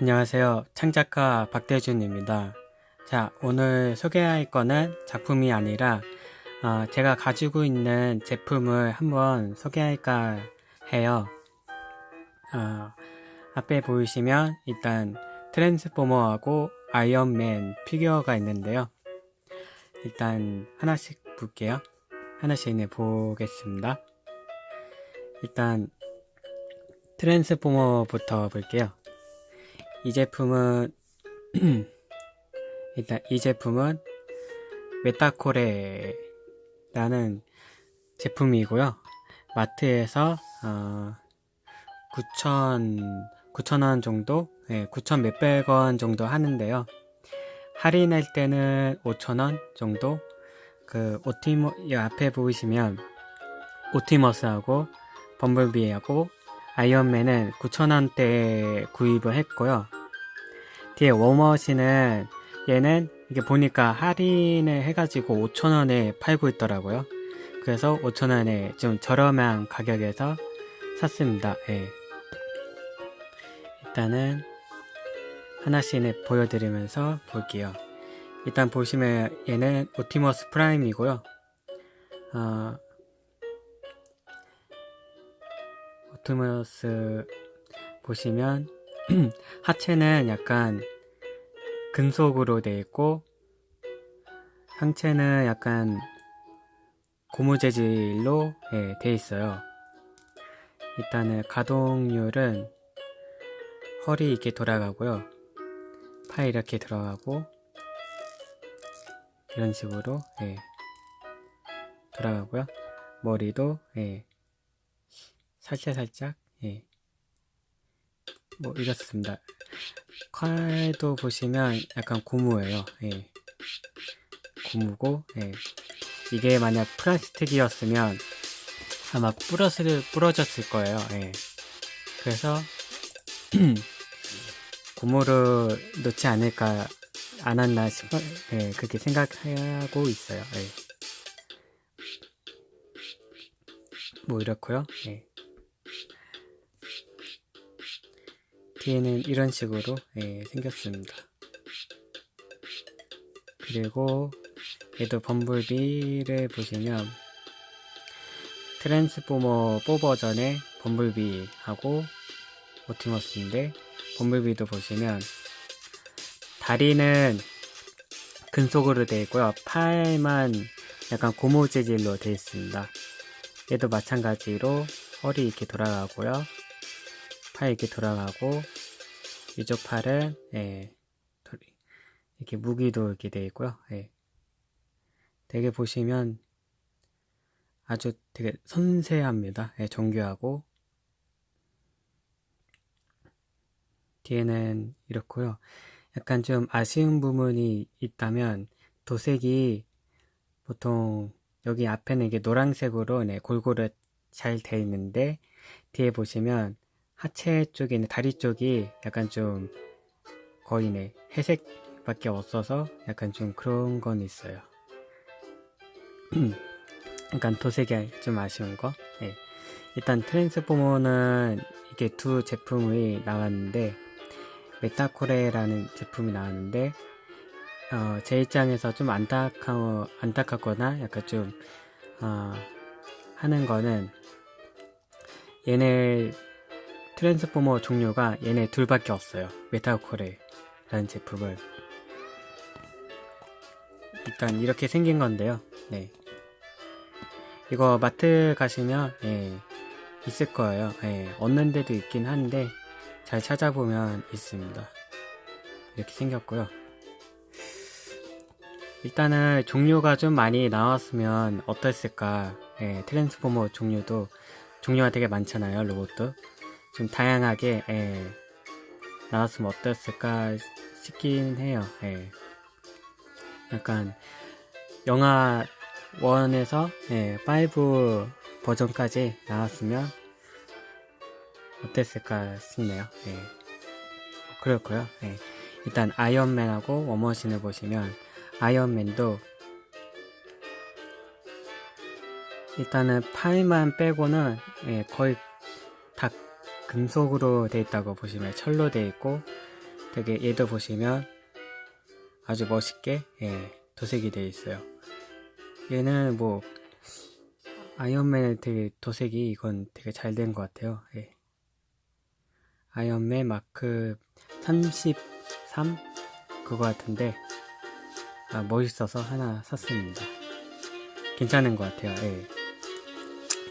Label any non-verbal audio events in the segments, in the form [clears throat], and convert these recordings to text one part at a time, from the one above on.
안녕하세요. 창작가 박대준입니다. 자, 오늘 소개할 거는 작품이 아니라 어, 제가 가지고 있는 제품을 한번 소개할까 해요. 어, 앞에 보이시면 일단 트랜스포머하고 아이언맨 피규어가 있는데요. 일단 하나씩 볼게요. 하나씩 네, 보겠습니다. 일단 트랜스포머부터 볼게요. 이 제품은 [clears throat] 일단 이 제품은 메타코레라는 제품이고요. 마트에서 어, 9천 9천 원 정도, 네, 9천 몇백 원 정도 하는데요. 할인할 때는 5천 원 정도. 그 오티모 이 앞에 보이시면 오티머스하고 범블비하고 아이언맨은 9,000원대에 구입을 했고요. 뒤에 워머신은 얘는 이게 보니까 할인을 해가지고 5,000원에 팔고 있더라고요. 그래서 5,000원에 좀 저렴한 가격에서 샀습니다. 예. 일단은 하나씩 보여드리면서 볼게요. 일단 보시면 얘는 오티머스 프라임이고요. 어, 오토머스 보시면 [clears throat] 하체는 약간 금속으로 되어 있고 상체는 약간 고무 재질로 예, 되어 있어요. 일단은 가동률은 허리 이렇게 돌아가고요. 팔 이렇게 들어가고 이런 식으로 예, 돌아가고요. 머리도 예, 살짝 살짝 예. 뭐 이렇습니다. 칼도 보시면 약간 고무예요. 예. 고무고 예. 이게 만약 플라스틱이었으면 아마 부러스, 부러졌을 거예요. 예. 그래서 [clears throat] 고무를 넣지 않을까 않았나 싶어 예, 그렇게 생각하고 있어요. 예. 뭐 이렇고요. 예. 뒤에는 이런 식으로 예, 생겼습니다. 그리고 얘도 범블비를 보시면 트랜스포머 4 버전의 범블비하고 오티머스인데 범블비도 보시면 다리는 금속으로 되어 있고요. 팔만 약간 고무 재질로 되어 있습니다. 얘도 마찬가지로 허리 이렇게 돌아가고요. 팔 이렇게 돌아가고 이쪽 팔은 예, 이렇게 무기도 이렇게 되어 있고요. 예. 되게 보시면 아주 되게 섬세합니다. 예, 정교하고 뒤에는 이렇고요. 약간 좀 아쉬운 부분이 있다면 도색이 보통 여기 앞에는 이게 노란색으로 네, 골고루 잘 돼 있는데 뒤에 보시면 하체 쪽에 있는 다리 쪽이 약간 좀 거의 네 회색밖에 없어서 약간 좀 그런 건 있어요. [clears throat] 약간 도색이 좀 아쉬운 거. 네. 일단 트랜스포머는 이게 두 제품이 나왔는데 메타코레라는 제품이 나왔는데 어, 제 입장에서 좀 안타까 안타깝거나 약간 좀 어, 하는 거는 얘네 트랜스포머 종류가 얘네 둘밖에 없어요. 메타코레라는 제품을 일단 이렇게 생긴 건데요. 네. 이거 마트 가시면 예, 있을 거예요. 예, 얻는 데도 있긴 한데 잘 찾아보면 있습니다. 이렇게 생겼고요. 일단은 종류가 좀 많이 나왔으면 어땠을까? 예, 트랜스포머 종류도 종류가 되게 많잖아요. 로봇도 좀 다양하게 예, 나왔으면 어땠을까 싶긴 해요. 예. 약간 영화 1에서 예, 5 버전까지 나왔으면 어땠을까 싶네요. 예. 그렇고요. 예. 일단 아이언맨하고 워머신을 보시면 아이언맨도 일단은 팔만 빼고는 예, 거의 다 금속으로 돼 있다고 보시면 철로 돼 있고 되게 얘도 보시면 아주 멋있게 예, 도색이 되어 있어요. 얘는 뭐 아이언맨의 되게 도색이 이건 되게 잘 된 것 같아요. 예. 아이언맨 마크 33 그거 같은데 아, 멋있어서 하나 샀습니다. 괜찮은 것 같아요. 예.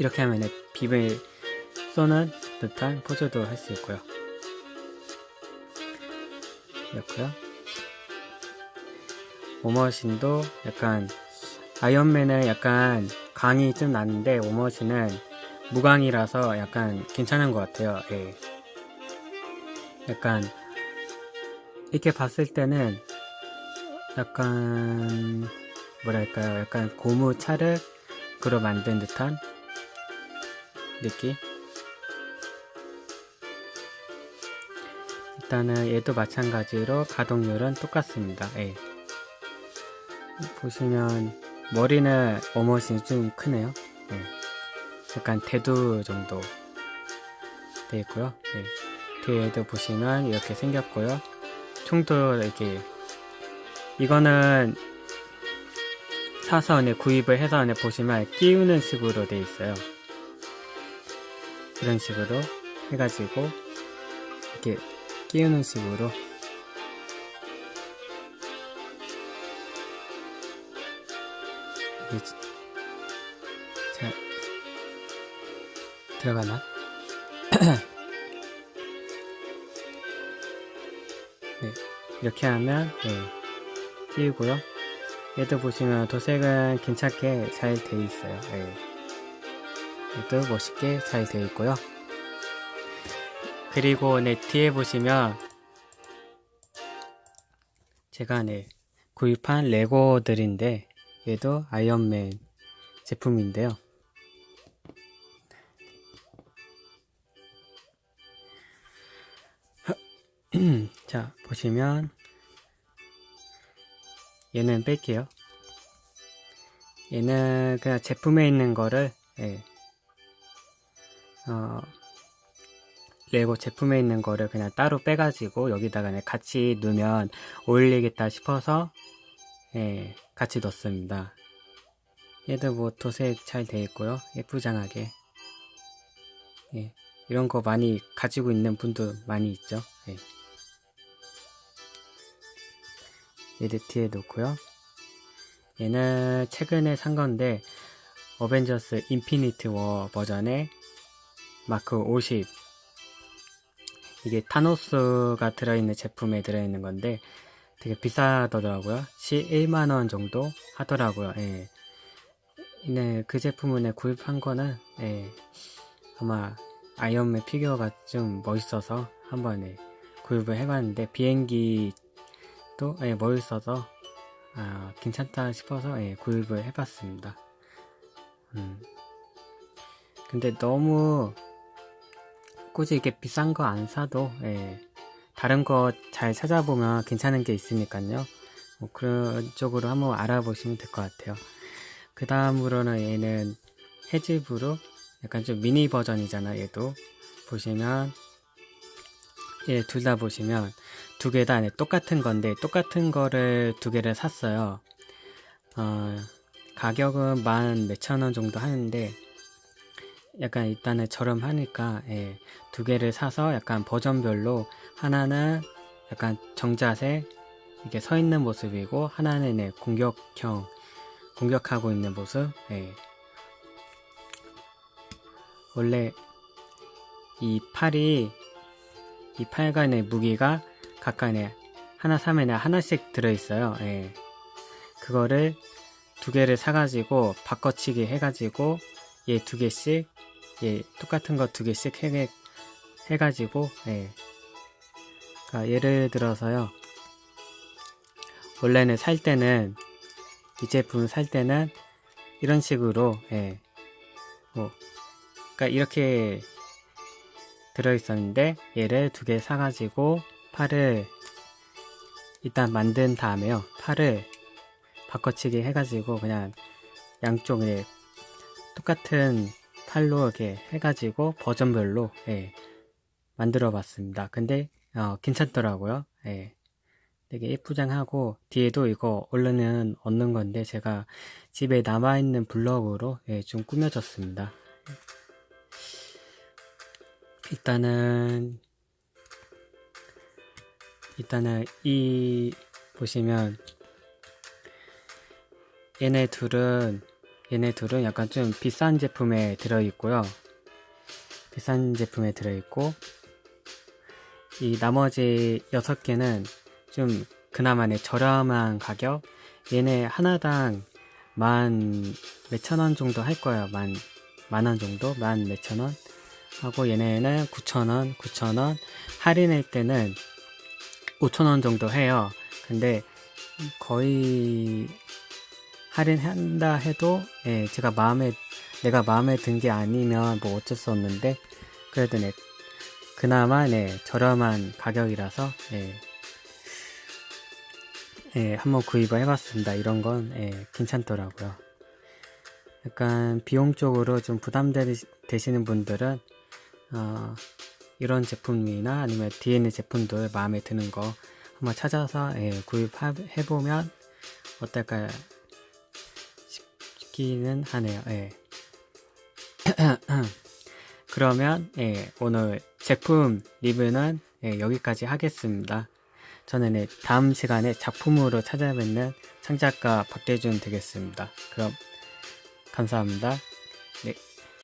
이렇게 하면 빔을 쏘는 듯한 포즈도 할 수 있고요. 이렇고요. 오머신도 약간 아이언맨은 약간 강이 좀 나는데 오머신은 무광이라서 약간 괜찮은 것 같아요. 예. 약간 이렇게 봤을 때는 약간 뭐랄까요? 약간 고무 찰흙으로 만든 듯한 느낌. 일단은 얘도 마찬가지로 가동률은 똑같습니다. 예. 보시면 머리는 오머신이 좀 크네요. 예. 약간 대두 정도 돼 있고요. 예. 뒤에도 보시면 이렇게 생겼고요. 총도 이렇게 이거는 사서 안에 구입을 해서 안에 보시면 끼우는 식으로 돼 있어요. 이런 식으로 해가지고 이렇게 끼우는 식으로 이게 지- 자 들어가나? [clears throat] 네 이렇게 하면 네 끼우고요. 얘도 보시면 도색은 괜찮게 잘 돼 있어요. 네. 얘도 멋있게 잘 돼 있고요. 그리고 네 뒤에 보시면 제가 네 구입한 레고들인데 얘도 아이언맨 제품인데요. [clears throat] 자 보시면 얘는 뺄게요. 얘는 그냥 제품에 있는 거를 예. 어, 레고 제품에 있는 거를 그냥 따로 빼가지고 여기다가 같이 넣으면 어울리겠다 싶어서 예, 같이 넣습니다. 얘도 뭐 도색 잘 돼 있고요. 예쁘장하게. 예, 이런 거 많이 가지고 있는 분도 많이 있죠. 예. 얘를 뒤에 놓고요. 얘는 최근에 산 건데 어벤져스 인피니트 워 버전의 마크 50 이게 타노스가 들어있는 제품에 들어있는 건데 되게 비싸더라고요. 시 1만원 정도 하더라고요. 예. 네, 그 제품을 구입한 거는 예, 아마 아이언맨 피규어가 좀 멋있어서 한번 예, 구입을 해봤는데 비행기 또 예, 멋있어서 아, 괜찮다 싶어서 예, 구입을 해봤습니다. 음. 근데 너무 굳이 이렇게 비싼 거 안 사도 예, 다른 거 잘 찾아보면 괜찮은 게 있으니까요. 뭐 그런 쪽으로 한번 알아보시면 될 것 같아요. 그 다음으로는 얘는 해집으로 약간 좀 미니 버전이잖아 얘도 보시면 예, 둘다 보시면 두 개 다 똑같은 건데 똑같은 거를 두 개를 샀어요. 어, 가격은 만 몇천 원 정도 하는데 약간 일단은 저렴하니까 예, 두 개를 사서 약간 버전별로 하나는 약간 정자세 이렇게 서 있는 모습이고 하나는 예, 공격형 공격하고 있는 모습. 예. 원래 이 팔이 이 팔간의 무기가 각간에 하나 사면 하나씩 들어있어요. 예. 그거를 두 개를 사가지고 바꿔치기 해가지고 얘 두 개씩 얘 똑같은 거 두 개씩 해, 해가지고 예. 그러니까 예를 들어서요. 원래는 살 때는 이 제품 살 때는 이런 식으로 예. 뭐 그러니까 이렇게 들어있었는데 얘를 두 개 사가지고 팔을 일단 만든 다음에요 팔을 바꿔치기 해가지고 그냥 양쪽에 똑같은 팔로 이렇게 해가지고 버전별로 예, 만들어 봤습니다 근데 어, 괜찮더라고요. 예. 되게 예쁘장하고 뒤에도 이거 얼른은 얻는 건데 제가 집에 남아있는 블럭으로 예, 좀 꾸며줬습니다. 일단은 일단은 이 보시면 얘네 둘은 얘네 둘은 약간 좀 비싼 제품에 들어있고요. 비싼 제품에 들어있고 이 나머지 여섯 개는 좀 그나마의 저렴한 가격? 얘네 하나당 만 몇천 원 정도 할 거예요 만 만 원 정도? 만 몇천 원? 하고 얘네는 구천 원 구천 원? 할인할 때는 오천 원 정도 해요. 근데 거의 할인한다 해도 예, 제가 마음에 내가 마음에 든 게 아니면 뭐 어쩔 수 없는데 그래도 네, 그나마 네, 저렴한 가격이라서 예, 예, 한번 구입을 해봤습니다. 이런 건 예, 괜찮더라고요. 약간 비용적으로 좀 부담되시는 분들은 어, 이런 제품이나 아니면 있는 제품들 마음에 드는 거 한번 찾아서 예, 구입해보면 어떨까 싶기는 하네요. 예. [clears throat] 그러면 예, 오늘 제품 리뷰는 예, 여기까지 하겠습니다. 저는 예, 다음 시간에 작품으로 찾아뵙는 창작가 박대준 되겠습니다. 그럼 감사합니다.